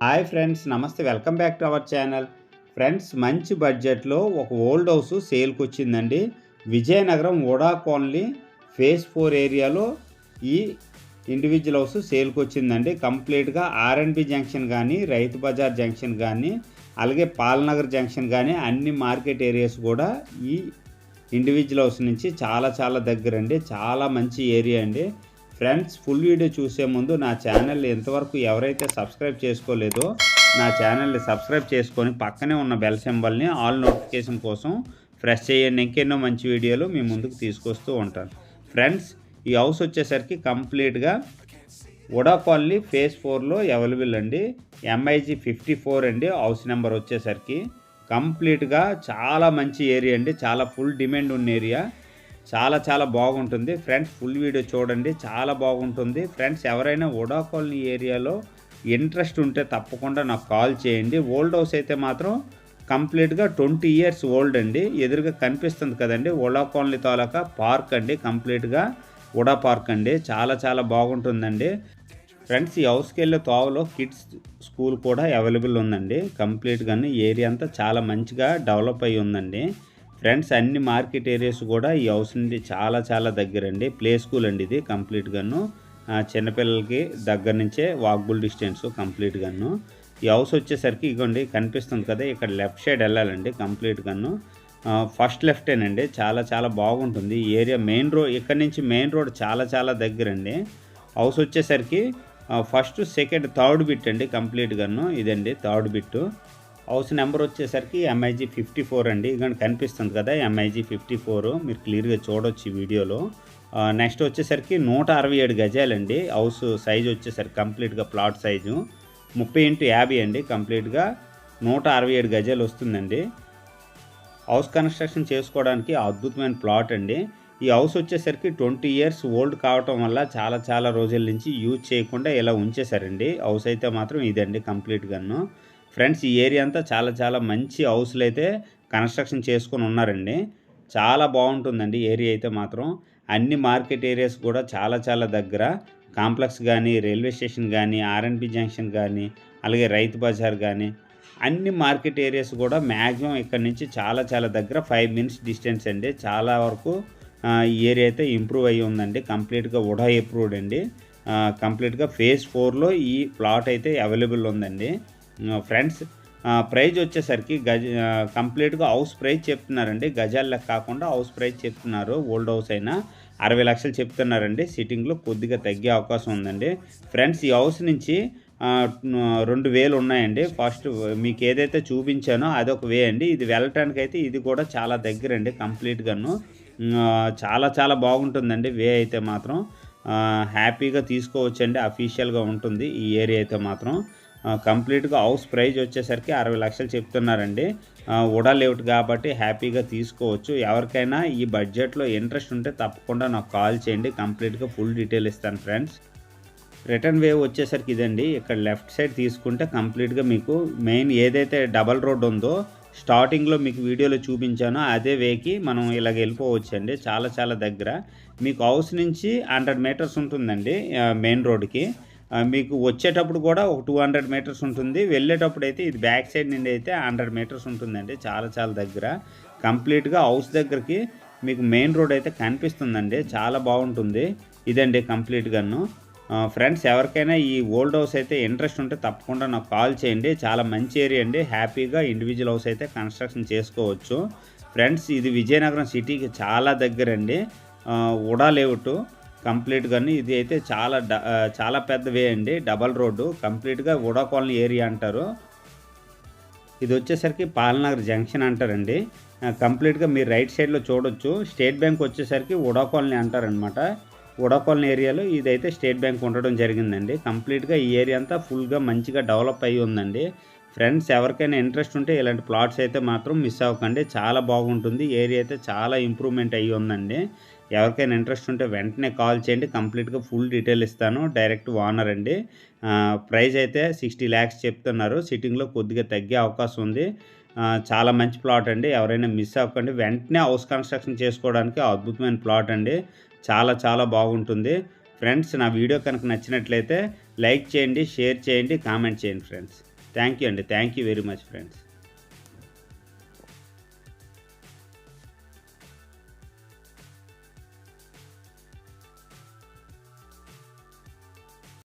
Hi friends నమస్తే. Welcome back to our channel. Friends మంచి బడ్జెట్లో ఒక ఓల్డ్ హౌస్ సేల్కి వచ్చిందండి విజయనగరం ఓడా కాలనీ ఫేస్ ఫోర్ ఏరియాలో ఈ ఇండివిజువల్ హౌస్ సేల్కి వచ్చిందండి కంప్లీట్గా ఆర్ఎండ్బి జంక్షన్ కానీ రైతు బజార్ జంక్షన్ కానీ అలాగే పాలనగర్ జంక్షన్ కానీ అన్ని మార్కెట్ ఏరియాస్ కూడా ఈ ఇండివిజువల్ హౌస్ నుంచి చాలా చాలా దగ్గర అండి చాలా మంచి ఏరియా అండి. ఫ్రెండ్స్ ఫుల్ వీడియో చూసే ముందు నా ఛానల్ ఎంతవరకు ఎవరైతే సబ్స్క్రైబ్ చేసుకోలేదో నా ఛానల్ని సబ్స్క్రైబ్ చేసుకొని పక్కనే ఉన్న బెల్ సింబల్ని ఆల్ నోటిఫికేషన్ కోసం ప్రెస్ చేయండి. ఇంకెన్నో మంచి వీడియోలు మీ ముందుకు తీసుకొస్తూ ఉంటాను. ఫ్రెండ్స్ ఈ హౌస్ వచ్చేసరికి కంప్లీట్గా ఉడాకాలనీ ఫేజ్ ఫోర్లో అవైలబుల్ అండి. ఎంఐజీ ఫిఫ్టీ ఫోర్ అండి. హౌస్ నెంబర్ వచ్చేసరికి కంప్లీట్గా చాలా మంచి ఏరియా అండి. చాలా ఫుల్ డిమాండ్ ఉన్న ఏరియా. చాలా చాలా బాగుంటుంది. ఫ్రెండ్స్ ఫుల్ వీడియో చూడండి. చాలా బాగుంటుంది. ఫ్రెండ్స్ ఎవరైనా ఉడా కాలనీ ఏరియాలో ఇంట్రెస్ట్ ఉంటే తప్పకుండా నాకు కాల్ చేయండి. ఓల్డ్ హౌస్ అయితే మాత్రం కంప్లీట్గా ట్వంటీ ఇయర్స్ ఓల్డ్ అండి. ఎదురుగా కనిపిస్తుంది కదండి. ఉడా కాలనీ తాలూకా పార్క్ అండి. కంప్లీట్గా ఉడా పార్క్ అండి. చాలా చాలా బాగుంటుందండి. ఫ్రెండ్స్ ఈ హౌస్కి వెళ్ళే తోవలో కిడ్స్ స్కూల్ కూడా అవైలబుల్ ఉందండి. కంప్లీట్గా ఏరియా అంతా చాలా మంచిగా డెవలప్ అయ్యి ఉందండి. ఫ్రెండ్స్ అన్ని మార్కెట్ ఏరియాస్ కూడా ఈ హౌస్ నుండి చాలా చాలా దగ్గర అండి ప్లే స్కూల్ అండి ఇది కంప్లీట్గాను చిన్నపిల్లలకి దగ్గర నుంచే వాక్బుల్ డిస్టెన్స్ కంప్లీట్గాను ఈ హౌస్ వచ్చేసరికి ఇగోండి కనిపిస్తుంది కదా ఇక్కడ లెఫ్ట్ సైడ్ వెళ్ళాలండి కంప్లీట్గాను ఫస్ట్ లెఫ్టేనండి చాలా చాలా బాగుంటుంది. ఈ ఏరియా మెయిన్ రోడ్ ఇక్కడ నుంచి మెయిన్ రోడ్ చాలా చాలా దగ్గర అండి హౌస్ వచ్చేసరికి ఫస్ట్ సెకండ్ థర్డ్ బిట్ అండి కంప్లీట్గాను ఇదండి థర్డ్ బిట్టు హౌస్ నెంబర్ వచ్చేసరికి ఎంఐజీ ఫిఫ్టీ ఫోర్ అండి. ఇక్కడ కనిపిస్తుంది కదా ఎంఐజీ ఫిఫ్టీ ఫోర్ మీరు క్లియర్గా చూడొచ్చు ఈ వీడియోలో. నెక్స్ట్ వచ్చేసరికి నూట అరవై ఏడు గజాలండి. హౌస్ సైజ్ వచ్చేసరికి కంప్లీట్గా ప్లాట్ సైజు ముప్పై ఇంటూ యాభై అండి. కంప్లీట్గా నూట అరవై ఏడు గజాలు వస్తుందండి. హౌస్ కన్స్ట్రక్షన్ చేసుకోవడానికి అద్భుతమైన ప్లాట్ అండి. ఈ హౌస్ వచ్చేసరికి ట్వంటీ ఇయర్స్ ఓల్డ్ కావటం వల్ల చాలా చాలా రోజుల నుంచి యూజ్ చేయకుండా ఇలా ఉంచేశారండి. హౌస్ అయితే మాత్రం ఇదండి కంప్లీట్గాను. ఫ్రెండ్స్ ఈ ఏరియా అంతా చాలా చాలా మంచి హౌస్లు అయితే కన్స్ట్రక్షన్ చేసుకొని ఉన్నారండి. చాలా బాగుంటుందండి ఏరియా అయితే మాత్రం. అన్ని మార్కెట్ ఏరియాస్ కూడా చాలా చాలా దగ్గర. కాంప్లెక్స్ కానీ రైల్వే స్టేషన్ కానీ ఆర్ఎన్బి జంక్షన్ కానీ అలాగే రైతు బజార్ కానీ అన్ని మార్కెట్ ఏరియాస్ కూడా మ్యాక్సిమం ఇక్కడ నుంచి చాలా చాలా దగ్గర ఫైవ్ మినిట్స్ డిస్టెన్స్ అండి. చాలా వరకు ఈ ఏరియా అయితే ఇంప్రూవ్ అయ్యి ఉందండి. కంప్లీట్గా ఉడా అప్రూవ్డ్ అండి. కంప్లీట్గా ఫేజ్ ఫోర్లో ఈ ప్లాట్ అయితే అవైలబుల్ ఉందండి. ఫ్రెండ్స్ ప్రైజ్ వచ్చేసరికి గజ కంప్లీట్గా హౌస్ ప్రైజ్ చెప్తున్నారండి. గజాల్లో కాకుండా హౌస్ ప్రైజ్ చెప్తున్నారు. ఓల్డ్ హౌస్ అయినా అరవై లక్షలు చెప్తున్నారండి. సిట్టింగ్లో కొద్దిగా తగ్గే అవకాశం ఉందండి. ఫ్రెండ్స్ ఈ హౌస్ నుంచి రెండు వేలు ఉన్నాయండి. ఫస్ట్ మీకు ఏదైతే చూపించానో అదొక వే అండి. ఇది వెళ్ళటానికి అయితే ఇది కూడా చాలా దగ్గర అండి కంప్లీట్గాను చాలా చాలా బాగుంటుందండి వే అయితే మాత్రం. హ్యాపీగా తీసుకోవచ్చండి. అఫీషియల్గా ఉంటుంది. ఈ ఏరియా అయితే మాత్రం. కంప్లీట్గా హౌస్ ప్రైజ్ వచ్చేసరికి అరవై లక్షలు చెప్తున్నారండి. ఉడా లేవుట్ కాబట్టి హ్యాపీగా తీసుకోవచ్చు. ఎవరికైనా ఈ బడ్జెట్లో ఇంట్రెస్ట్ ఉంటే తప్పకుండా నాకు కాల్ చేయండి. కంప్లీట్గా ఫుల్ డీటెయిల్ ఇస్తాను ఫ్రెండ్స్. రిటర్న్ వేవ్ వచ్చేసరికి ఇదండి. ఇక్కడ లెఫ్ట్ సైడ్ తీసుకుంటే కంప్లీట్గా మీకు మెయిన్ ఏదైతే డబల్ రోడ్ ఉందో స్టార్టింగ్లో మీకు వీడియోలో చూపించానో. అదే వేకి మనం ఇలాగ వెళ్ళిపోవచ్చు అండి చాలా చాలా దగ్గర. మీకు హౌస్ నుంచి హండ్రెడ్ మీటర్స్ ఉంటుందండి మెయిన్ రోడ్కి. మీకు వచ్చేటప్పుడు కూడా ఒక టూ హండ్రెడ్ మీటర్స్ ఉంటుంది. వెళ్ళేటప్పుడు అయితే ఇది బ్యాక్ సైడ్ నుండి అయితే హండ్రెడ్ మీటర్స్ ఉంటుందండి చాలా చాలా దగ్గర. కంప్లీట్గా హౌస్ దగ్గరికి మీకు మెయిన్ రోడ్ అయితే కనిపిస్తుందండి చాలా బాగుంటుంది. ఇదండి కంప్లీట్గాను ఫ్రెండ్స్ ఎవరికైనా ఈ ఓల్డ్ హౌస్ అయితే ఇంట్రెస్ట్ ఉంటే తప్పకుండా నాకు కాల్ చేయండి. చాలా మంచి ఏరియా అండి హ్యాపీగా ఇండివిజువల్ హౌస్ అయితే కన్స్ట్రక్షన్ చేసుకోవచ్చు. ఫ్రెండ్స్ ఇది విజయనగరం సిటీకి చాలా దగ్గర అండి ఉడా లేవుట్ కంప్లీట్గాని ఇది అయితే చాలా చాలా పెద్ద వే అండి. Double road. కంప్లీట్గా ఉడా కాలనీ ఏరియా అంటారు. ఇది వచ్చేసరికి పాలనగర్ జంక్షన్ అంటారండి. కంప్లీట్గా మీరు రైట్ సైడ్లో చూడొచ్చు. స్టేట్ బ్యాంక్ వచ్చేసరికి ఉడా కాలనీ అంటారనమాట. ఉడాపాలెం ఏరియాలో ఇదైతే స్టేట్ బ్యాంక్ ఉండడం జరిగిందండి. కంప్లీట్గా ఈ ఏరియా అంతా ఫుల్గా మంచిగా డెవలప్ అయ్యి ఉందండి. ఫ్రెండ్స్ ఎవరికైనా ఇంట్రెస్ట్ ఉంటే ఇలాంటి ప్లాట్స్ అయితే మాత్రం మిస్ అవ్వకండి. చాలా బాగుంటుంది. ఏరియా అయితే చాలా ఇంప్రూవ్మెంట్ అయ్యి ఉందండి. ఎవరికైనా ఇంట్రెస్ట్ ఉంటే వెంటనే కాల్ చేయండి. కంప్లీట్గా ఫుల్ డీటెయిల్ ఇస్తాను. డైరెక్ట్ ఓనర్ అండి. ప్రైస్ అయితే సిక్స్టీ ల్యాక్స్ చెప్తున్నారు. సిట్టింగ్లో కొద్దిగా తగ్గే అవకాశం ఉంది. చాలా మంచి ప్లాట్ అండి. ఎవరైనా మిస్ అవ్వకండి. వెంటనే హౌస్ కన్స్ట్రక్షన్ చేసుకోవడానికి అద్భుతమైన ప్లాట్ అండి. చాలా చాలా బాగుంటుంది. ఫ్రెండ్స్ నా వీడియో కనుక నచ్చినట్లయితే లైక్ చేయండి షేర్ చేయండి కామెంట్ చేయండి ఫ్రెండ్స్. థ్యాంక్ యూ అండి. Thank you very much friends.